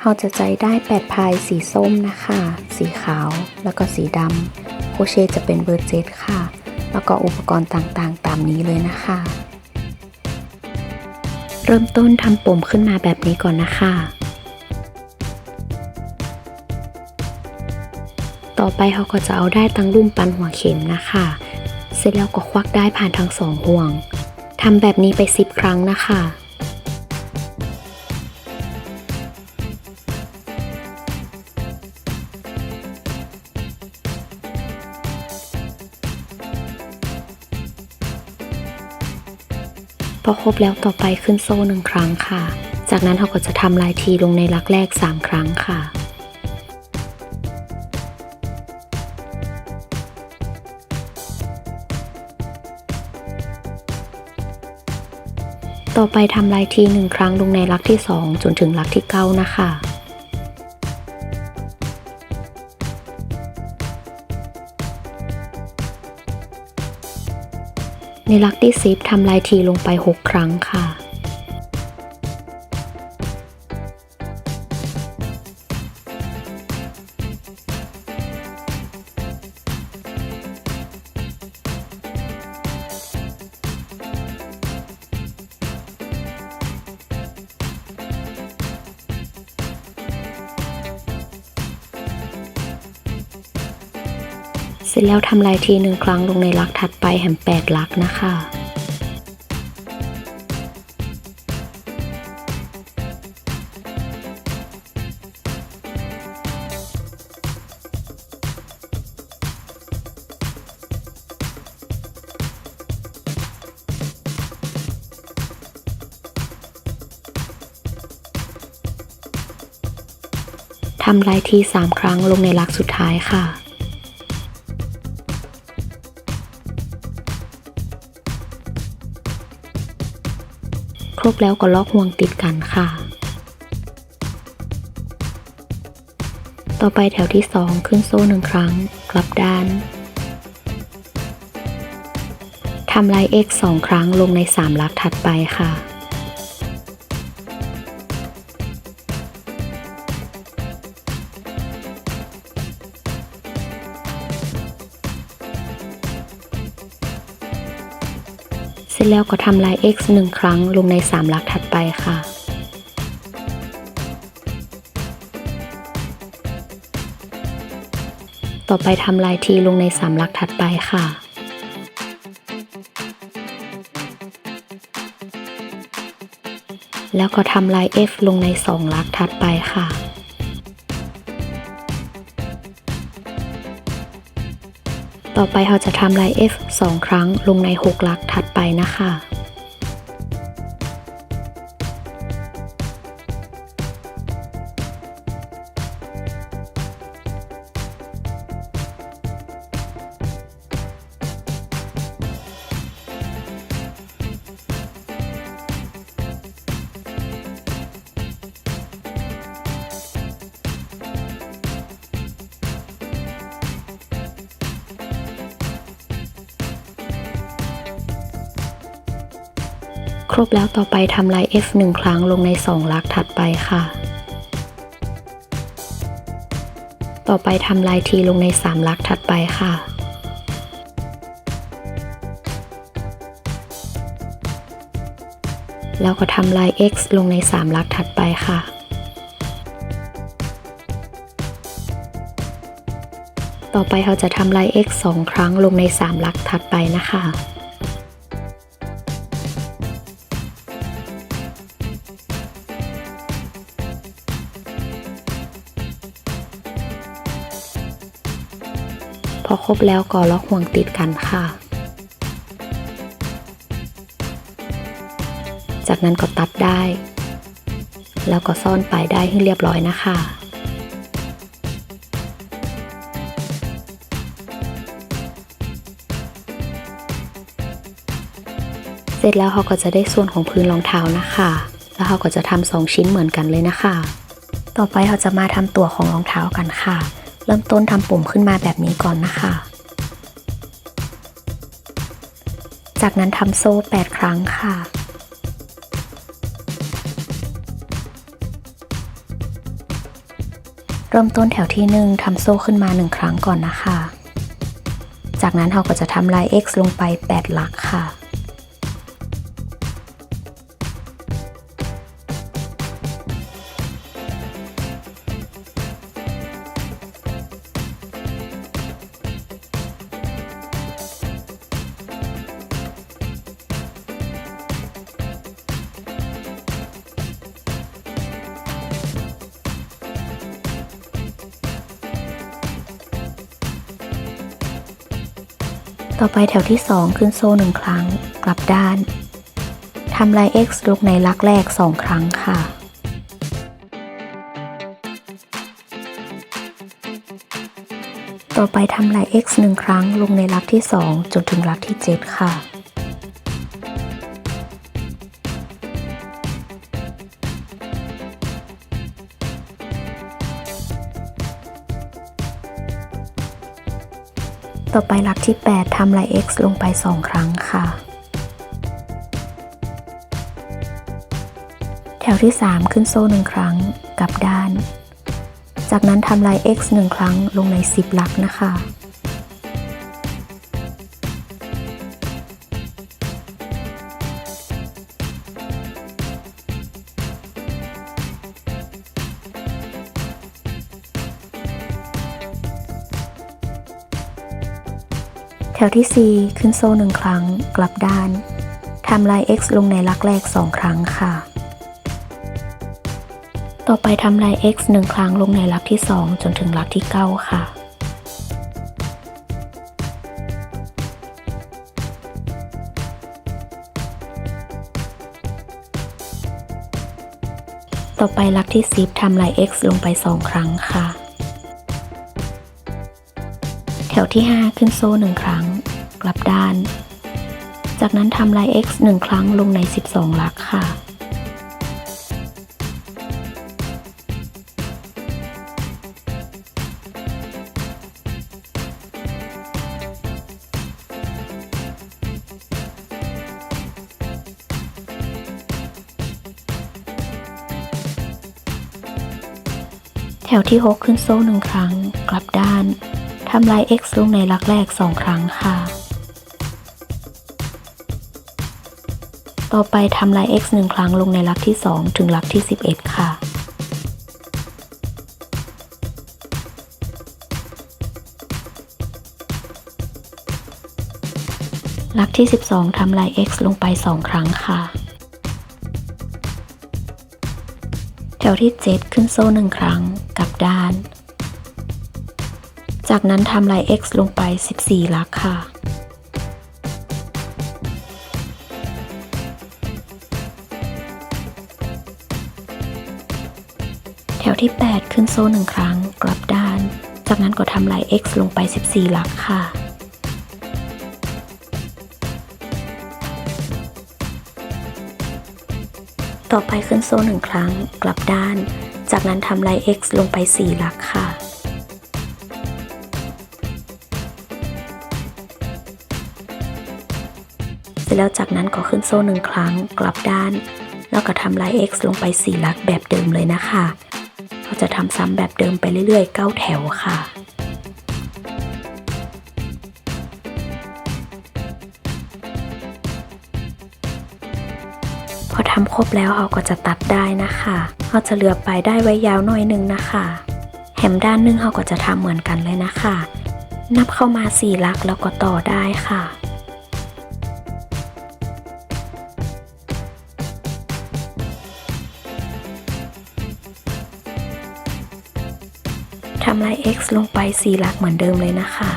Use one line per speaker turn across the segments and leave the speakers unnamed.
เราจะใจได้แปดพายสีส้มนะคะ สีขาวแล้วก็สีดำโคเชจะเป็นเบอร์เจ็ดค่ะ แล้วก็อุปกรณ์ต่างๆ ตามนี้เลยนะคะ เริ่มต้นทำปมขึ้นมาแบบนี้ก่อนนะคะ ต่อไปเขาก็จะเอาได้ตั้งรุ่มปันหัวเข็มนะคะ เสร็จแล้วก็ควักได้ผ่านทั้งสองห่วง ทำแบบนี้ไปสิบครั้งนะคะ พอครบแล้วต่อไปขึ้นโซ่หนึ่งครั้งค่ะ จากนั้นเราก็จะทำลายทีลงในลักแรก 3 ครั้งค่ะ ต่อไปทำลายทีหนึ่งครั้งลงในลักที่ 2 จนถึงลักที่ 9 นะคะ ในลักที่ซิปทำลายทีลงไป 6 ครั้งค่ะ ร็จแล้วทำลายทีหนึ่งครั้งลงในลักถัดไปแหมแปดลักนะคะทำลายทีสามครั้งลงในลักสุดท้ายค่ะ ครบแล้วก็ล็อกห่วงติดกันค่ะ ต่อไปแถวที่ 2 ขึ้นโซ่หนึ่งครั้ง กลับด้านทำลาย x 2 ครั้งลงใน 3 ลักถัดไปค่ะ แล้วก็ทำลาย x 1 ครั้งลงใน3ลักถัดไปค่ะ ต่อไปทำลาย t ลงใน3ลักถัดไปค่ะแล้วก็ทำลาย f ลงใน2ลักถัดไปค่ะ ต่อไปเราจะทำลาย f 2 ครั้งลงใน6ลักถัดไปนะคะ ครบแล้วต่อไปทำลาย f 1 ครั้งลงใน 2 ลักถัดไปค่ะ ต่อไปทำลาย t ลงใน 3 ลักถัดไปค่ะ แล้วก็ทำลาย x ลงใน 3 ลักถัดไปค่ะ ต่อไปเราจะทำลาย x 2 ครั้งลงใน 3 ลักถัดไปนะคะ พอครบแล้วก็ล็อกห่วงติดกันค่ะ จากนั้นก็ตัดได้ แล้วก็ซ่อนปลายได้ให้เรียบร้อยนะคะเสร็จแล้วเขาก็จะได้ส่วนของพื้นรองเท้านะคะ แล้วเขาก็จะทำสองชิ้นเหมือนกันเลยนะคะ ต่อไปเราจะมาทำตัวของรองเท้ากันค่ะ เริ่มต้นทำปุ่มขึ้นมาแบบนี้ก่อนนะคะ จากนั้นทำโซ่ 8 ครั้งค่ะเริ่มต้นแถวที่ 1 ทำโซ่ขึ้นมา 1 ครั้งก่อนนะคะ จากนั้นเราก็จะทำลาย x ลงไป 8 หลักค่ะ ต่อไปแถวที่ 2 ขึ้นโซ่หนึ่งครั้ง กลับด้านทำลาย x ลงในลักแรก 2 ครั้งค่ะ ต่อไปทำลาย x หนึ่งครั้ง ลงในลักที่ 2 จนถึงลักที่ 7 ค่ะ ต่อไปหลักที่ 8ทำลาย x ลงไป 2 ครั้งค่ะ แถวที่ 3 ขึ้นโซ่1ครั้งกลับด้าน จากนั้นทำลาย x 1 ครั้งลงใน 10 หลักนะคะ วที่ 4 ขึ้นโซ่หนึ่งครั้ง กลับด้านทำลาย x ลงในลักแรก 2 ครั้งค่ะ ต่อไปทำลาย x 1 ครั้งลงในลักที่ 2 จนถึงลักที่ 9 ค่ะต่อไปลักที่10ทำลาย x ลงไป 2 ครั้งค่ะ แถวที่ 5 ขึ้นโซ่หนึ่งครั้ง กลับด้าน จากนั้นทำลาย x 1 ครั้งลงใน 12ลักค่ะ แถวที่ 6 ขึ้นโซ่หนึ่งครั้ง กลับด้าน ทำลาย x ลงในลักแรก 2 ครั้งค่ะ ต่อไปทำลาย x 1 ครั้งลงในลักที่ 2 ถึงลักที่ 11 ค่ะลักที่ 12 ทำลาย x ลงไป 2 ครั้งค่ะ แถวที่ 7 ขึ้นโซ่หนึ่งครั้ง กลับด้าน จากนั้นทำลาย x ลงไป 14 ลักค่ะ แถวที่ 8 ขึ้นโซ่หนึ่งครั้ง กลับด้าน จากนั้นก็ทำลาย x ลงไป 14 ลักค่ะ ต่อไปขึ้นโซ่หนึ่งครั้ง กลับด้าน จากนั้นทำลาย x ลงไป 4 ลักค่ะ ร็จแล้วจากนั้นก็ขึ้นโซ่หนึ่งครั้งกลับด้าน แล้วก็ทำลาย x ลงไป 4 ลักแบบเดิมเลยนะคะ เราจะทำซ้ำแบบเดิมไปเรื่อยๆ 9 แถวค่ะพอทำครบแล้วเราก็จะตัดได้นะคะเราจะเหลือปลายได้ไว้ยาวหน่อยนึงนะคะ แหมด้านหนึงเราก็จะทำเหมือนกันเลยนะคะ นับเข้ามาสี่ลักแล้วก็ต่อได้ค่ะ ลาย x ลงไป 4 หลักเหมือนเดิมเลยนะคะ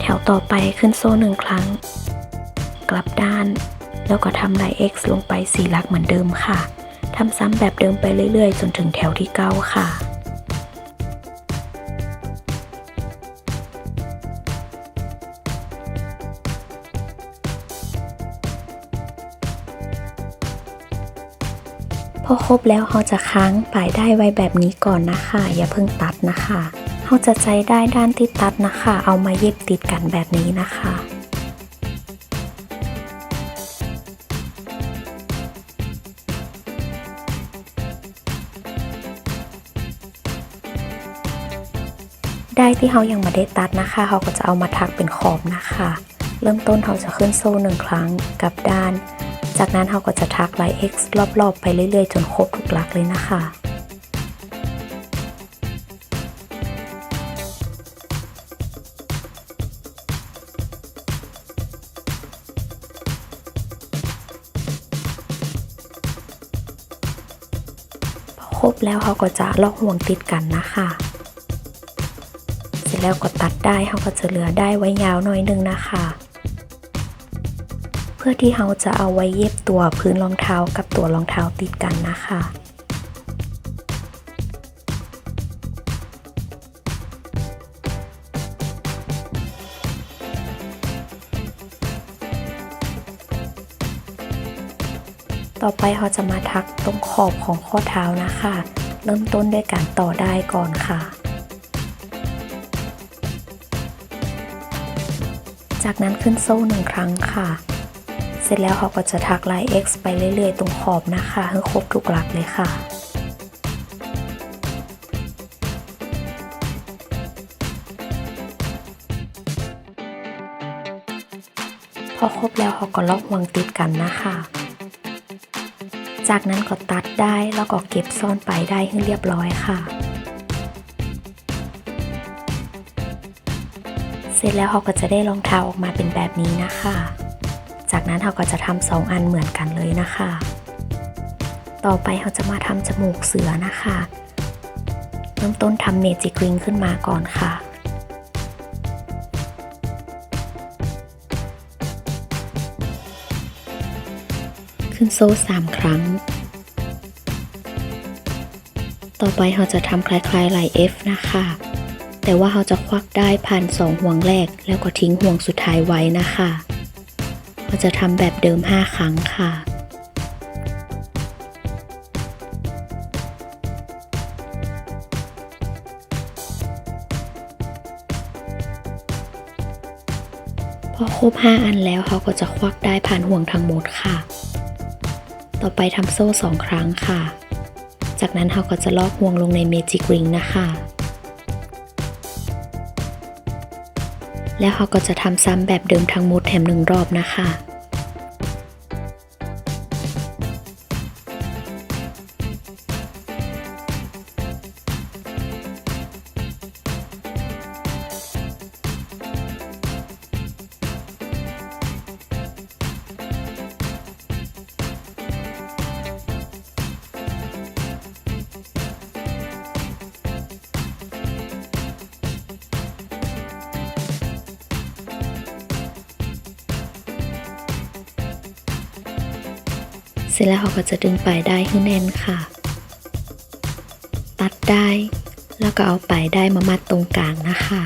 แถวต่อไปขึ้นโซ่หนึ่งครั้ง กลับด้าน แล้วก็ทำลาย x ลงไป 4 หลักเหมือนเดิมค่ะทำซ้ำแบบเดิมไปเรื่อยๆ จนถึงแถวที่ 9 ค่ะ อครบแล้วเราจะค้างปลายได้ไว้แบบนี้ก่อนนะคะ อย่าเพิ่งตัดนะคะเเขาจะใจได้ด้านที่ตัดนะคะ เอามาเย็บติดกันแบบนี้นะคะได้ที่เขายังไม่ได้ตัดนะคะเขาก็จะเอามาทักเป็นขอบนะคะ เริ่มต้นเขาจะขึ้นโซ่หนึ่งครั้งกับด้าน จากนั้นเขาก็จะทักไลน์ X รอบๆ ไปเรื่อยๆ จนครบทุกหลักเลยนะคะพอครบแล้วเขาก็จะลอกห่วงติดกันนะคะ เสร็จแล้วก็ตัดได้เขาก็จะเหลือได้ไว้ยาวหน่อยนึงนะคะ เพื่อที่เขาจะเอาไว้เย็บตัวพื้นรองเท้ากับตัวรองเท้าติดกันนะคะต่อไปเขาจะมาทักตรงขอบของข้อเท้านะคะ เริ่มต้นด้วยการต่อได้ก่อนค่ะ จากนั้นขึ้นโซ่หนึ่งครั้งค่ะ ร็จแล้วเขาก็จะทักลาย X ไปเรื่อย ๆ ตรงขอบนะคะให้ครบทุกหลักเลยค่ะพอครบแล้วเขาก็ล็อกห่วงติดกันนะคะ จากนั้นก็ตัดได้แล้วก็เก็บซ่อนไปได้ให้เรียบร้อยค่ะ เสร็จแล้วเขาก็จะได้รองเท้าออกมาเป็นแบบนี้นะคะ นั้นเขาก็จะทำสองอันเหมือนกันเลยนะคะ ต่อไปเขาจะมาทำจมูกเสือนะคะ เริ่มต้นทำเมจิกริงขึ้นมาก่อนค่ะขึ้นโซ่สามครั้ง ต่อไปเราจะทำคล้ายๆไหล F นะคะ แต่ว่าเราจะควักได้ผ่านสองห่วงแรกแล้วก็ทิ้งห่วงสุดท้ายไว้นะคะ เราจะทำแบบเดิม 5 ครั้งค่ะพอครบ 5 อันแล้วเขาก็จะควักได้ผ่านห่วงทั้งหมดค่ะ ต่อไปทำโซ่ 2 ครั้งค่ะ จากนั้นเขาก็จะลอกห่วงลงในเมจิกริงนะคะ แล้วเขาก็จะทำซ้ำแบบเดิมทั้งหมดแถมหนึ่งรอบนะคะ เสร็จแล้วเขาก็จะดึงปลายได้ให้แน่นค่ะ ตัดได้แล้วก็เอาปลายได้มามัดตรงกลางนะคะ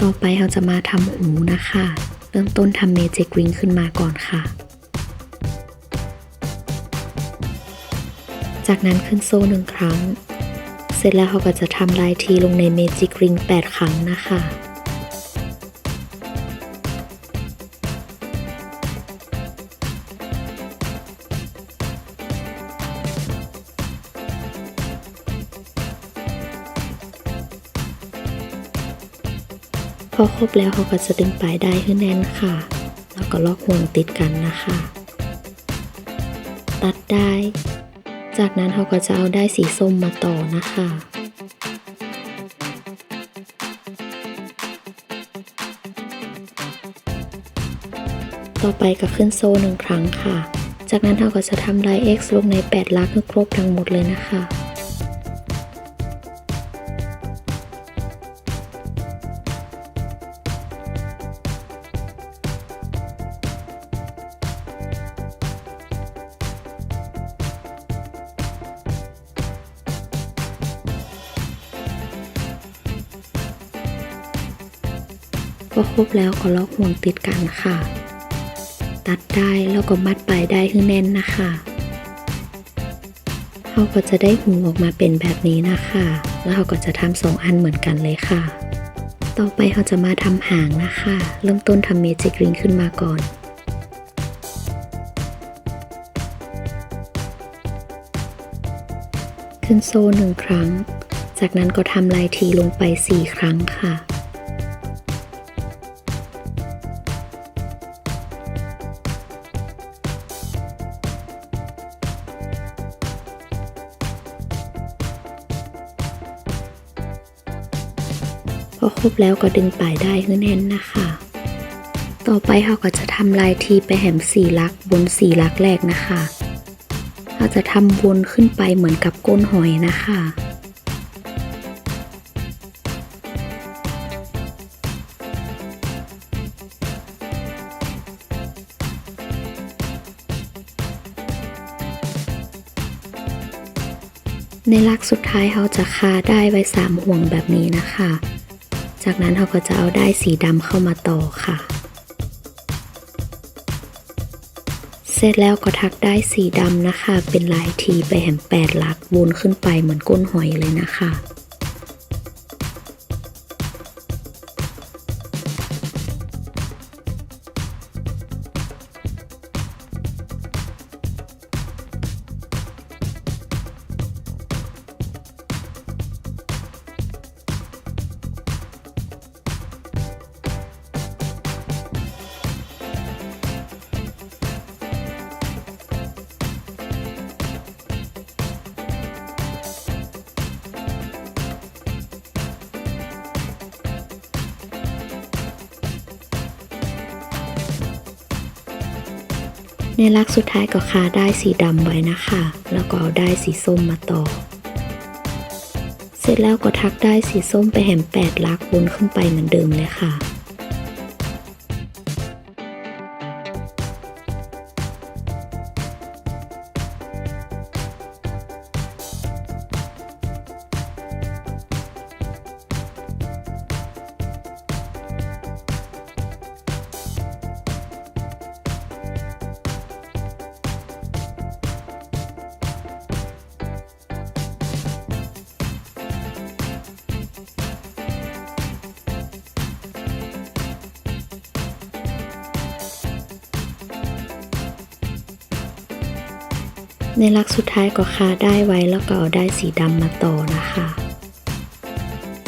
ต่อไปเราจะมาทำหูนะคะ เริ่มต้นทำเมจิกริงขึ้นมาก่อนค่ะ จากนั้นขึ้นโซ่หนึ่งครั้ง เสร็จแล้วเขาก็จะทำลายทีลงในเมจิกริง8 ครั้งนะคะ อครบแล้วเขาก็จะดึงปลายได้ให้แน่นค่ะ แล้วก็ลอกห่วงติดกันนะคะ ตัดได้ จากนั้นเขาก็จะเอาได้สีส้มมาต่อนะคะต่อไปก็ขึ้นโซ่หนึ่งครั้งค่ะ จากนั้นเราก็จะทำลาย X ลงใน 8 ลักให้ครบทั้งหมดเลยนะคะ ครบแล้วก็ล็อกห่วงติดกันค่ะ ตัดได้แล้วก็มัดปลายได้ให้แน่นนะคะเขาก็จะได้หูออกมาเป็นแบบนี้นะคะ แล้วเขาก็จะทำสองอันเหมือนกันเลยค่ะ ต่อไปเขาจะมาทำหางนะคะ เริ่มต้นทำเมจิกริงขึ้นมาก่อนขึ้นโซ่หนึ่งครั้ง จากนั้นก็ทำลายทีลงไป 4 ครั้งค่ะ พอครบแล้วก็ดึงปลายได้ให้แน่นนะคะ ต่อไปเราก็จะทำลายทีไปแหมสี่ลักบนสี่ลักแรกนะคะเราจะทำวนขึ้นไปเหมือนกับก้นหอยนะคะในลักสุดท้ายเราจะคาได้ไว้สามห่วงแบบนี้นะคะ จากนั้นเราก็จะเอาได้สีดำเข้ามาต่อค่ะ เสร็จแล้วก็ทักได้สีดำนะคะ เป็นลายทีไปแหมแปดลักวนขึ้นไปเหมือนก้นหอยเลยนะคะ ในลักสุดท้ายก็คาได้สีดำไว้นะคะ แล้วก็เอาได้สีส้มมาต่อ เสร็จแล้วก็ทักได้สีส้มไปแหมแปดลักวนขึ้นไปเหมือนเดิมเลยค่ะ ในลักสุดท้ายก็คาได้ไว้แล้วก็เอาได้สีดำมาต่อนะคะ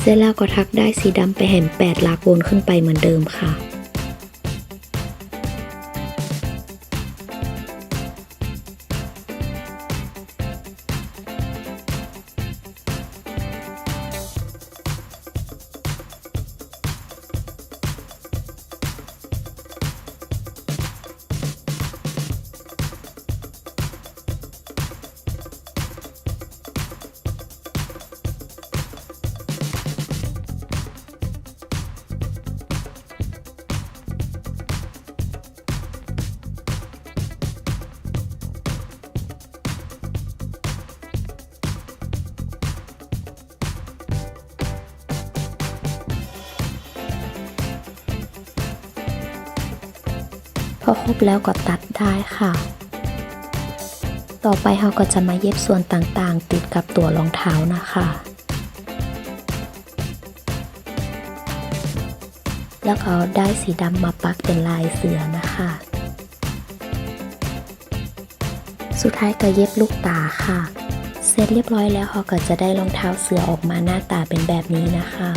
เสร็จแล้วก็ทักได้สีดำไปแหมแปดลักวนขึ้นไปเหมือนเดิมค่ะ อครบแล้วก็ตัดได้ค่ะ ต่อไปเราก็จะมาเย็บส่วนต่างๆ ติดกับตัวรองเท้านะคะ แล้วเอาได้สีดำมาปักเป็นลายเสือนะคะ สุดท้ายก็เย็บลูกตาค่ะ เสร็จเรียบร้อยแล้วเราก็จะได้รองเท้าเสือออกมาหน้าตาเป็นแบบนี้นะคะ